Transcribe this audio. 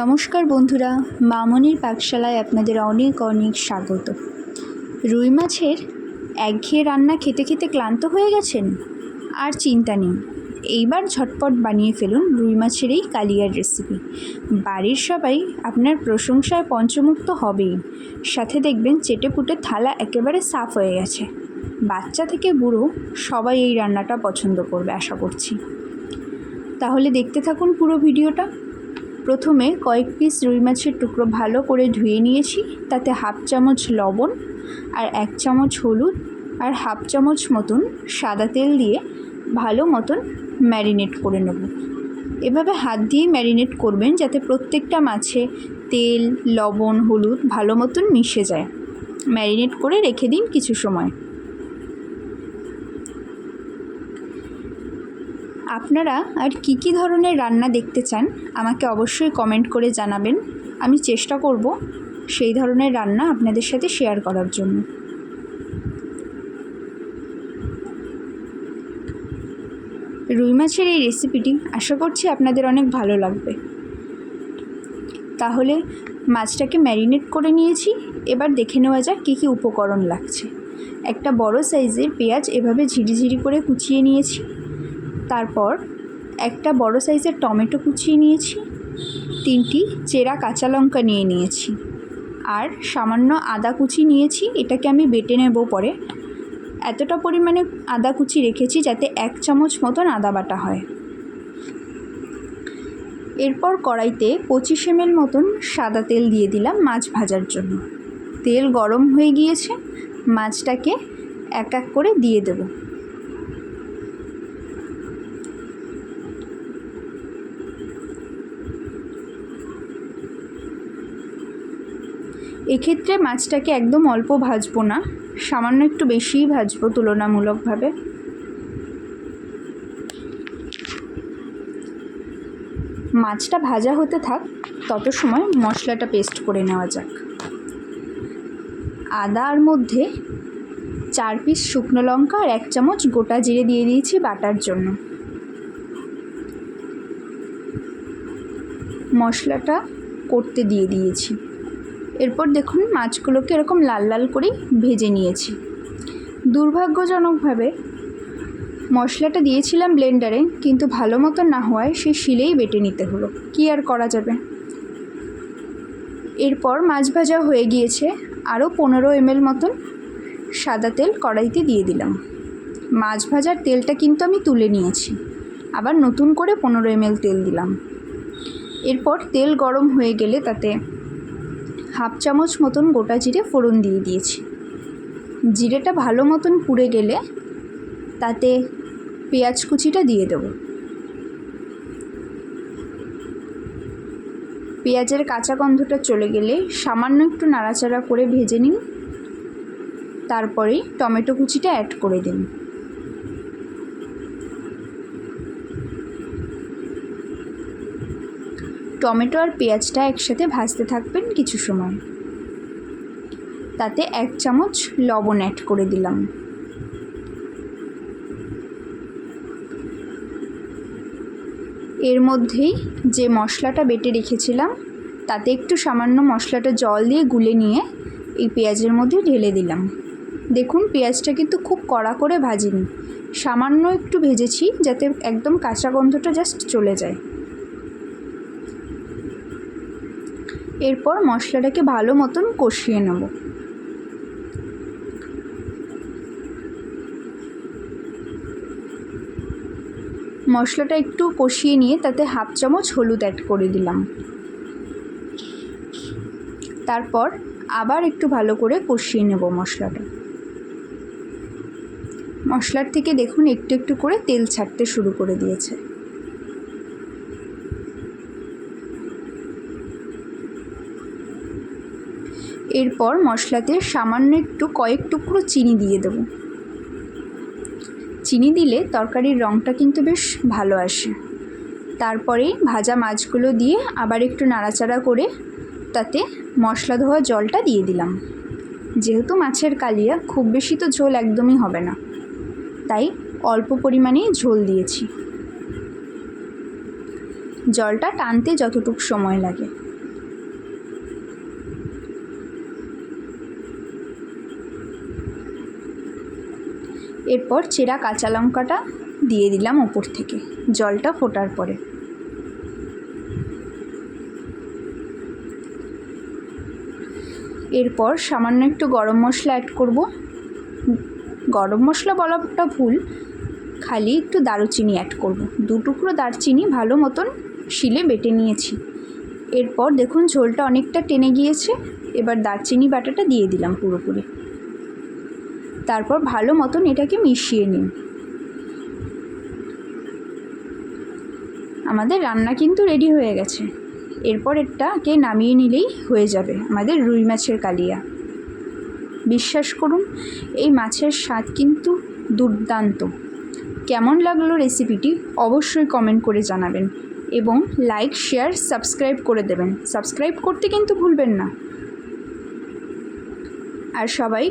নমস্কার বন্ধুরা, মামনির পাকশালায় আপনাদের অনেক অনেক স্বাগত। রুই মাছের একঘেয়ে রান্না খেতে খেতে ক্লান্ত হয়ে গেছেন? আর চিন্তা নেই, এইবার ঝটপট বানিয়ে ফেলুন রুই মাছের এই কালিয়ার রেসিপি বাড়ির সবাই আপনার প্রশংসায় পঞ্চমুক্ত হবেই। সাথে দেখবেন চেটে পুটে থালা একেবারে সাফ হয়ে গেছে। বাচ্চা থেকে বুড়ো সবাই এই রান্নাটা পছন্দ করবে, আশা করছি। তাহলে দেখতে থাকুন পুরো ভিডিওটা। প্রথমে কয়েক পিস রুই মাছের টুকরো ভালো করে ধুয়ে নিয়েছি, তাতে হাফ চামচ লবণ আর এক চামচ হলুদ আর হাফ চামচ মতন সাদা তেল দিয়ে ভালো মতন ম্যারিনেট করে নেব। এভাবে হাত দিয়ে ম্যারিনেট করবেন যাতে প্রত্যেকটা মাছে তেল, লবণ, হলুদ ভালো মতন মিশে যায়। ম্যারিনেট করে রেখে দিন কিছু সময়। আপনারা আর কী কী ধরনের রান্না দেখতে চান, আমাকে অবশ্যই কমেন্ট করে জানাবেন। আমি চেষ্টা করব সেই ধরনের রান্না আপনাদের সাথে শেয়ার করার জন্য। রুই মাছের এই রেসিপিটি আশা করছি আপনাদের অনেক ভালো লাগবে। তাহলে মাছটাকে ম্যারিনেট করে নিয়েছি, এবার দেখে নেওয়া যাক কী কী উপকরণ লাগছে। একটা বড় সাইজের পেঁয়াজ এভাবে ঝিরিঝিরি করে কুচিয়ে নিয়েছি। তারপর একটা বড় সাইজের টমেটো কুচিয়ে নিয়েছি, তিনটি চেরা কাঁচা লঙ্কা নিয়ে নিয়েছি, আর সামান্য আদা কুচি নিয়েছি, এটাকে আমি বেটে নেব পরে। এতটা পরিমাণে আদা কুচি রেখেছি যাতে এক চামচ মতন আদা বাটা হয়। এরপর কড়াইতে পঁচিশ এম মতন সাদা তেল দিয়ে দিলাম মাছ ভাজার জন্য। তেল গরম হয়ে গিয়েছে, মাছটাকে এক এক করে দিয়ে দেবো। এক্ষেত্রে মাছটাকে একদম অল্প ভাজবো না, সামান্য একটু বেশিই ভাজবো তুলনামূলকভাবে। মাছটা ভাজা হতে থাক, তত সময় মশলাটা পেস্ট করে নেওয়া যাক। আদার মধ্যে চার পিস শুকনো লঙ্কা আর এক চামচ গোটা জিরে দিয়ে দিয়েছি বাটার জন্য। মশলাটা করতে দিয়ে দিয়েছি। এরপর দেখুন মাছগুলোকে এরকম লাল লাল করেই ভেজে নিয়েছি। দুর্ভাগ্যজনকভাবে মশলাটা দিয়েছিলাম ব্লেন্ডারে, কিন্তু ভালো মতো না হওয়ায় সে শিলেই বেটে নিতে হলো। কী আর করা যাবে? এরপর মাছ ভাজা হয়ে গিয়েছে, আরও পনেরো এমএল মতন সাদা তেল কড়াইতে দিয়ে দিলাম। মাছ ভাজার তেলটা কিন্তু আমি তুলে নিয়েছি, আবার নতুন করে পনেরো এমএল তেল দিলাম। এরপর তেল গরম হয়ে গেলে তাতে হাফ চামচ মতন গোটা জিরে ফোড়ন দিয়ে দিয়েছি। জিরেটা ভালো মতন পুড়ে গেলে তাতে পেঁয়াজ কুচিটা দিয়ে দেবো। পেঁয়াজের কাঁচা গন্ধটা চলে গেলে সামান্য একটু নাড়াচাড়া করে ভেজে নিন। তারপরেই টমেটো কুচিটা অ্যাড করে দিন। টমেটো আর পেঁয়াজটা একসাথে ভাজতে থাকবেন কিছু সময়। তাতে এক চামচ লবণ অ্যাড করে দিলাম। এর মধ্যেই যে মশলাটা বেটে রেখেছিলাম, তাতে একটু সামান্য মশলাটা জল দিয়ে গুলে নিয়ে এই পেঁয়াজের মধ্যে ঢেলে দিলাম। দেখুন, পেঁয়াজটা কিন্তু খুব কড়া করে ভাজিনি। সামান্য একটু ভেজেছি যাতে একদম কাঁচা গন্ধটা জাস্ট চলে যায়। এরপর মশলাটাকে ভালো মতন কষিয়ে নেব। মশলাটা একটু কষিয়ে নিয়ে তাতে হাফ চামচ হলুদ অ্যাড করে দিলাম। তারপর আবার একটু ভালো করে কষিয়ে নেব মশলাটা। মশলার থেকে দেখুন একটু একটু করে তেল ছাড়তে শুরু করে দিয়েছে। এরপর মশলাতে সামান্য একটু কয়েক টুকরো চিনি দিয়ে দেব। চিনি দিলে তরকারির রঙটা কিন্তু বেশ ভালো আসে। তারপরে ভাজা মাছগুলো দিয়ে আবার একটু নাড়াচাড়া করে তাতে মশলা ধোয়া জলটা দিয়ে দিলাম। যেহেতু মাছের কালিয়া, খুব বেশি তো ঝোল একদমই হবে না। তাই অল্প পরিমাণেই ঝোল দিয়েছি। জলটা টানতে যতটুকু সময় লাগে। এরপর চেরা কাঁচা লঙ্কাটা দিয়ে দিলাম ওপর থেকে, জলটা ফোটার পরে। এরপর সামান্য একটু গরম মশলা অ্যাড করব। গরম মশলা বলাটা ভুল, খালি একটু দারুচিনি অ্যাড করব। দু টুকরো দারচিনি ভালো মতন শিলে বেটে নিয়েছি। এরপর দেখুন ঝোলটা অনেকটা টেনে গিয়েছে, এবার দারচিনি বাটাটা দিয়ে দিলাম পুরোপুরি। তারপর ভালো মতন এটাকে মিশিয়ে নিন। আমাদের রান্না কিন্তু রেডি হয়ে গেছে। এরপর এটাকে নামিয়ে নিলেই হয়ে যাবে আমাদের রুই মাছের কালিয়া। বিশ্বাস করুন, এই মাছের স্বাদ কিন্তু দুর্দান্ত। কেমন লাগল রেসিপিটি অবশ্যই কমেন্ট করে জানাবেন এবং লাইক শেয়ার সাবস্ক্রাইব করে দেবেন। সাবস্ক্রাইব করতে কিন্তু ভুলবেন না। আর সবাই